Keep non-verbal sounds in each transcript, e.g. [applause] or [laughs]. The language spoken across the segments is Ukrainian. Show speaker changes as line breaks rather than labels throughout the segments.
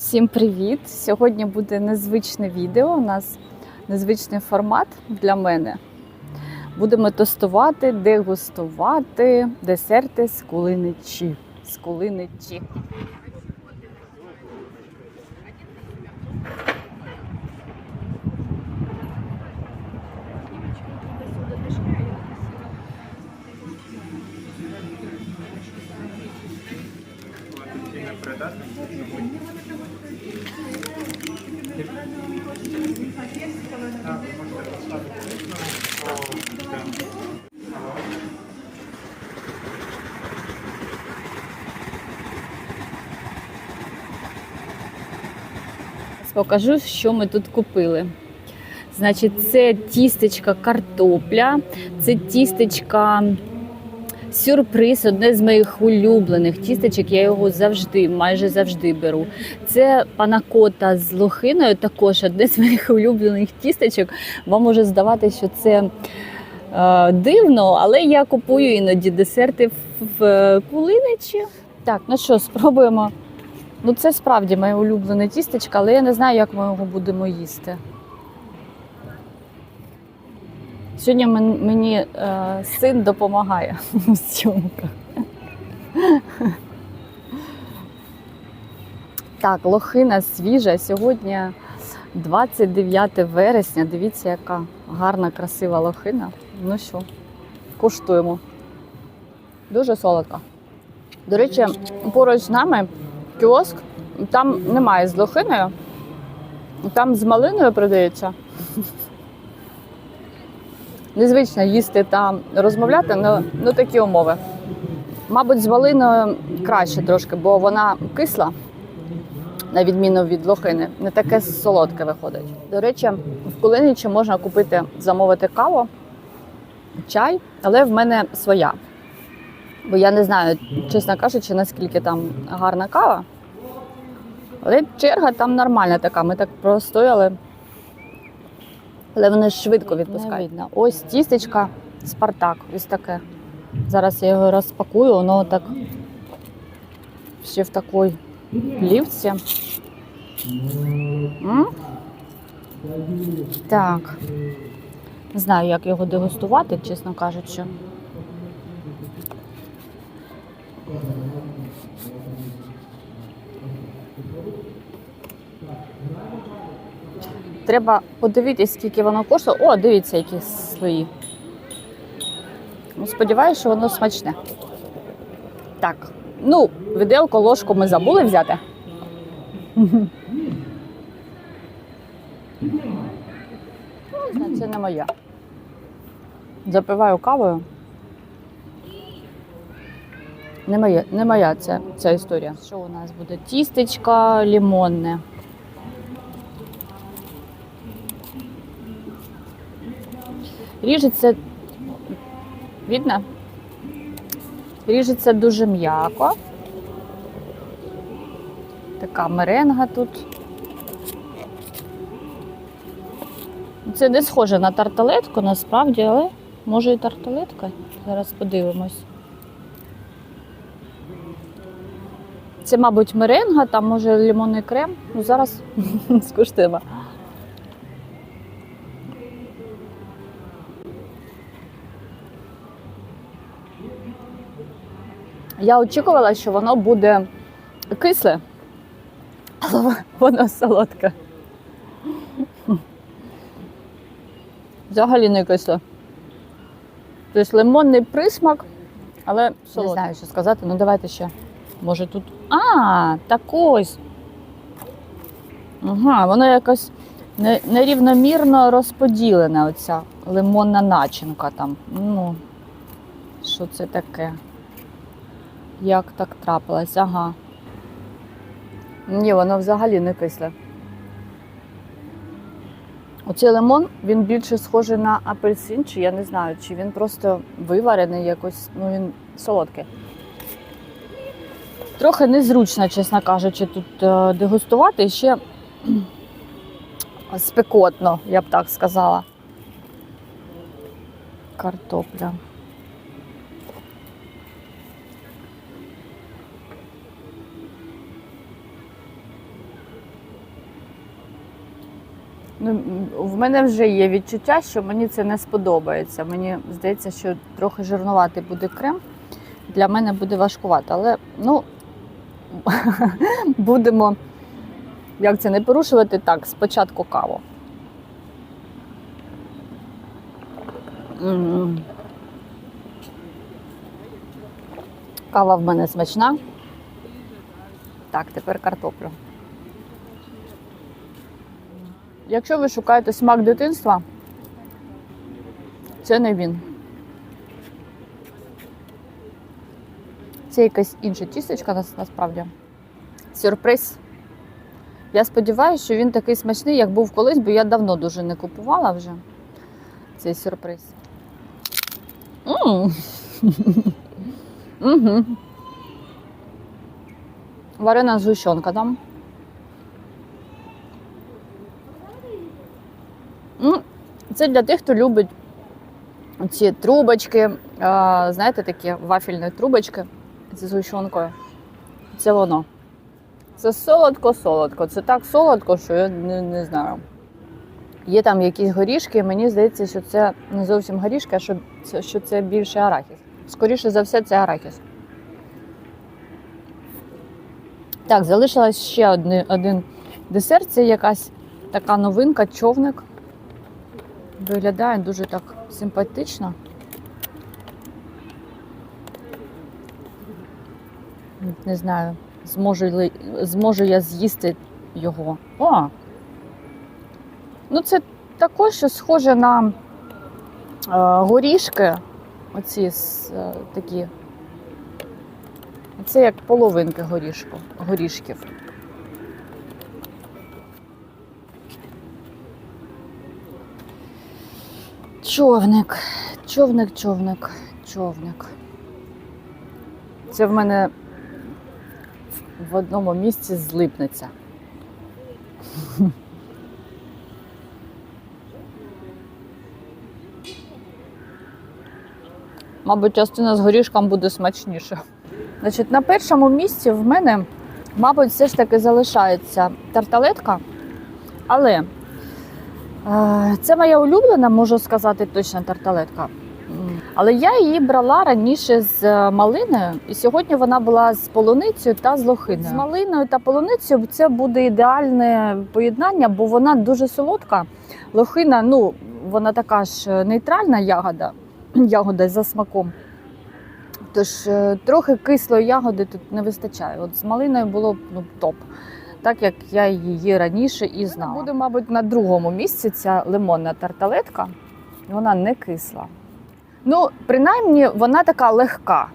Всім привіт! Сьогодні буде незвичне відео. У нас незвичний формат для мене. Будемо тестувати, дегустувати десерти з кулиничі. З кулиничі. Покажу, що ми тут купили. Значить, це тістечка картопля, це тістечка сюрприз, одне з моїх улюблених тістечок. Я його завжди, майже завжди беру. Це панакота з лохиною, також одне з моїх улюблених тістечок. Вам може здаватися, що це е, дивно, але я купую іноді десерти в, в е, кулиничі. Так, ну що, спробуємо. Ну, це справді моє улюблене тістечко, але я не знаю, як ми його будемо їсти. Сьогодні мені е, син допомагає [laughs] в зйомках. Так, лохина свіжа. Сьогодні 29 вересня. Дивіться, яка гарна, красива лохина. Ну що, куштуємо. Дуже солодка. До речі, поруч з нами кіоск, там немає з лохиною, там з малиною продається. Незвично їсти та розмовляти, але ну, такі умови. Мабуть, з малиною краще трошки, бо вона кисла, на відміну від лохини, не таке солодке виходить. До речі, в Кулиничі можна купити, замовити каву, чай, але в мене своя. Бо я не знаю, чесно кажучи, наскільки там гарна кава. Але черга там нормальна така. Ми так простояли. Але вони швидко відпускають. Ось тістечка Спартак. Ось таке. Зараз я його розпакую, воно так ще в такій плівці. М? Так. Не знаю, як його дегустувати, чесно кажучи. Треба подивитись, скільки воно коштує. О, дивіться, які свої. Ну, Сподіваюся, що воно смачне. Так, ну, виделку, ложку ми забули взяти. Це не моя. Запиваю кавою. Не моя, не моя ця, ця історія. Що у нас буде? Тістечка лимонне. Ріжеться, видно? Ріжеться дуже м'яко. Така меренга тут. Це не схоже на тарталетку насправді, але може і тарталетка. Зараз подивимось. Це, мабуть, меренга, там може лимонний крем. Ну, зараз [laughs] скуштуємо. Я очікувала, що воно буде кисле, але воно солодке. Взагалі не кисле. Тобто лимонний присмак, але солодкий. Не знаю, що сказати, ну давайте ще. Може тут. А, так ось. Ага, воно якось нерівномірно розподілене, оця лимонна начинка там. Ну, що це таке? Як так трапилось? Ага. Ні, воно взагалі не кисле. Оцей лимон, він більше схожий на апельсин, чи я не знаю, чи він просто виварений якось, ну він солодкий. Трохи незручно, чесно кажучи, тут е, дегустувати ще спекотно, я б так сказала. Картопля. Ну, в мене вже є відчуття, що мені це не сподобається. Мені здається, що трохи жирнуватий буде крем. Для мене буде важкувато. Але ну, [laughs] будемо, як це не порушувати, так, спочатку каву. Кава в мене смачна. Так, тепер картоплю. Якщо ви шукаєте смак дитинства, це не він. Це якась інша тістечка нас- насправді. Сюрприз. Я сподіваюся, що він такий смачний, як був колись, бо я давно дуже не купувала вже цей сюрприз. Варена згущенка там. Ну, це для тих, хто любить ці трубочки, знаєте, такі вафельні трубочки зі згущенкою. Це воно. Це солодко-солодко. Це так солодко, що я не, не знаю. Є там якісь горішки, мені здається, що це не зовсім горішки, а що це, що це більше арахіс. Скоріше за все, це арахіс. Так, залишилось ще один, один десерт. Це якась така новинка, човник. Виглядає дуже так симпатично. Не знаю, зможу, ли, зможу я з'їсти його. О! Ну, це також що схоже на е, горішки. Оці е, такі. Це як половинки горішку, горішків. Човник, човник, човник, човник. Це в мене в одному місці злипнеться. [laughs] Мабуть, частина з горішком буде смачніше. Значить, на першому місці в мене, мабуть, все ж таки залишається тарталетка, але це моя улюблена, можу сказати точно тарталетка. Але я її брала раніше з е, малиною, і сьогодні вона була з полуницею та з лохиною. З малиною та полуницею це буде ідеальне поєднання, бо вона дуже солодка. Лохина, ну, вона така ж нейтральна ягода, [clears throat] ягода за смаком. Тож е, трохи кислої ягоди тут не вистачає. От з малиною було б ну, топ, так як я її раніше і знала. Буде, мабуть, на другому місці ця лимонна тарталетка. Вона не кисла. Ну, принаймні, вона така легка.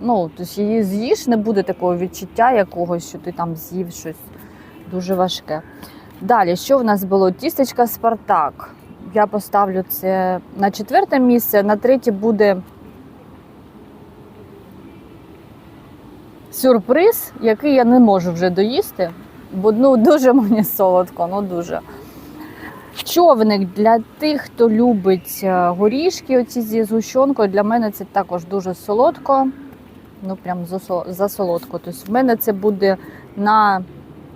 Ну, тобто її з'їш, не буде такого відчуття якогось, що ти там з'їв щось дуже важке. Далі, що в нас було? Тістечка Спартак. Я поставлю це на четверте місце, на третє буде сюрприз, який я не можу вже доїсти, бо ну, дуже мені солодко, ну дуже. Човник для тих, хто любить е, горішки, оці зі згущенкою, для мене це також дуже солодко. Ну, прям засо- засолодко. Тобто в мене це буде на,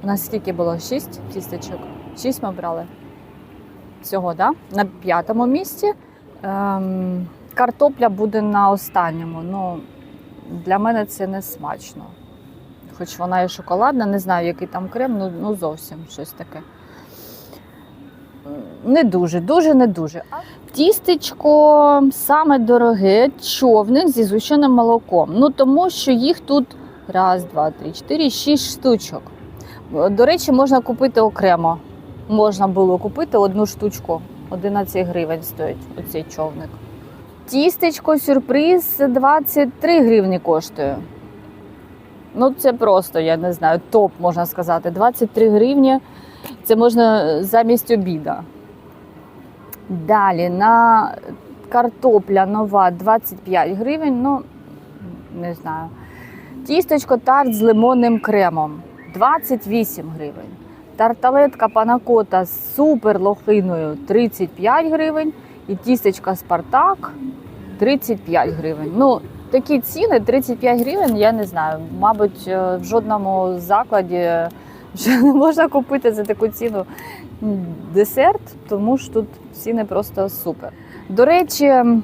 на скільки було? Шість тістечок? Шість ми брали. Всього, да? На п'ятому місці. Ем, картопля буде на останньому. Ну, для мене це не смачно. Хоч вона і шоколадна, не знаю, який там крем, ну, ну зовсім щось таке. Не дуже, дуже не дуже. Тістечко саме дороге, човник зі згущеним молоком. Ну тому що їх тут раз, два, три, чотири, шість штучок. До речі, можна купити окремо. Можна було купити одну штучку. 11 гривень стоїть оцей човник. Тістечко сюрприз 23 гривні коштує. Ну, це просто, я не знаю, топ можна сказати. 23 гривні. Це можна замість обіда. Далі на картопля нова 25 гривень. Ну, не знаю. Тісточко тарт з лимонним кремом 28 гривень. Тарталетка панакота з супер лохиною 35 гривень. І тістечка Спартак 35 гривень. Ну, такі ціни 35 гривень, я не знаю. Мабуть, е, в жодному закладі що не можна купити за таку ціну десерт, тому ж тут ціни просто супер. До речі, е,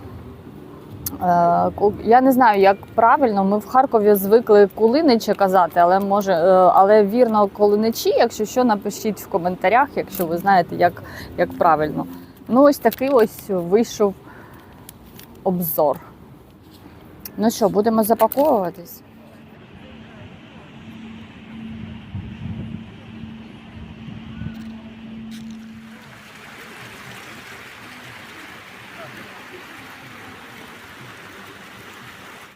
я не знаю, як правильно. Ми в Харкові звикли кулиничі казати, але може, е, але вірно кулиничі. Якщо що, напишіть в коментарях, якщо ви знаєте, як, як правильно. Ну, ось такий ось вийшов обзор. Ну що, будемо запаковуватись?